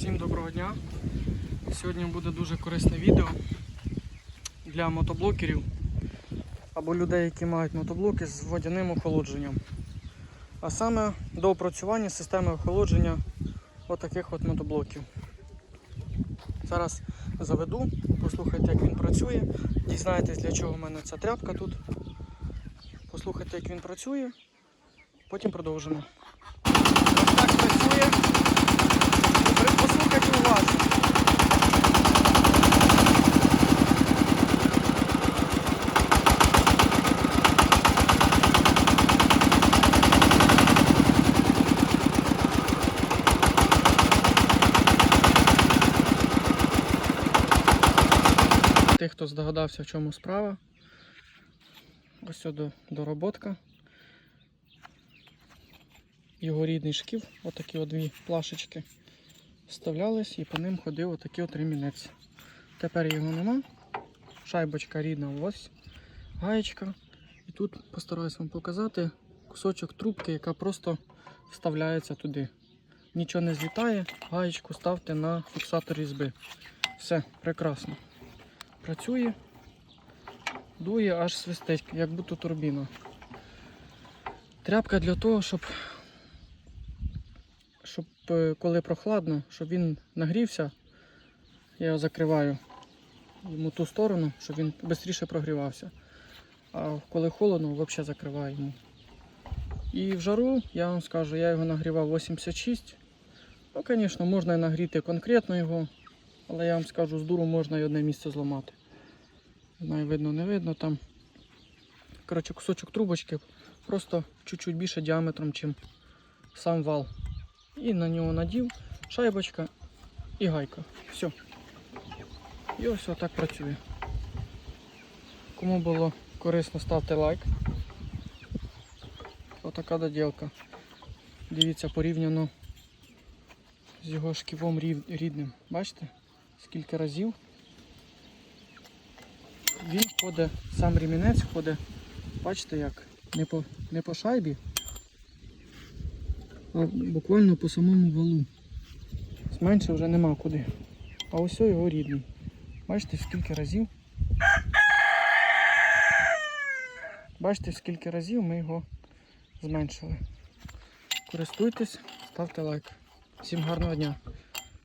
Всім доброго дня. Сьогодні буде дуже корисне відео для мотоблокерів або людей, які мають мотоблоки з водяним охолодженням. А саме до опрацювання системи охолодження отаких от мотоблоків. Зараз заведу, послухайте, як він працює, дізнаєтесь, для чого в мене ця тряпка тут. Послухайте, як він працює, потім продовжимо. Так працює. Хто здогадався, в чому справа. Ось сюди дороботка. Його рідний шків, отакі от дві плашечки вставлялись і по ним ходив отакий от ремінець. Тепер його нема. Шайбочка рідна, ось гаєчка. І тут постараюсь вам показати кусочок трубки, яка просто вставляється туди. Нічого не злітає, гаєчку ставте на фіксатор різьби. Все, прекрасно. Працює, дує, аж свистить, як будто турбіна. Тряпка для того, щоб, щоб е, коли прохладно, щоб він нагрівся, я його закриваю йому ту сторону, щоб він швидше прогрівався. А коли холодно, взагалі закриваю йому. І в жару, я вам скажу, я його нагрівав 86. Ну, звісно, можна нагріти конкретно його, але я вам скажу, з дуру можна і одне місце зламати. Знаю, видно, не видно там. Коротше, кусочок трубочки просто чуть-чуть більше діаметром, ніж сам вал. І на нього надів шайбочка і гайка. Все. І ось отак працює. Кому було корисно, ставте лайк. Отака доділка. Дивіться порівняно з його шківом рідним. Бачите? Скільки разів він ходить, сам ремінець ходить, бачите як, не по, не по шайбі, а буквально по самому валу. Менше вже нема куди. А ось його рідний. Бачите, скільки разів. Бачите, скільки разів ми його зменшили. Користуйтесь, ставте лайк. Всім гарного дня.